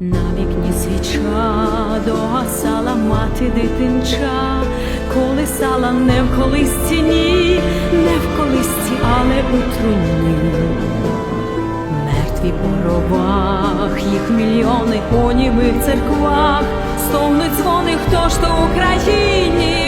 На вікні свіча догасала мати дитинча, колисала не в колисці, ні, не в колисці, але у труні. Мертві по гробах, їх мільйони у німих церквах, стогнуть дзвони, хто ж то Україні,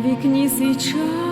Вікні свіча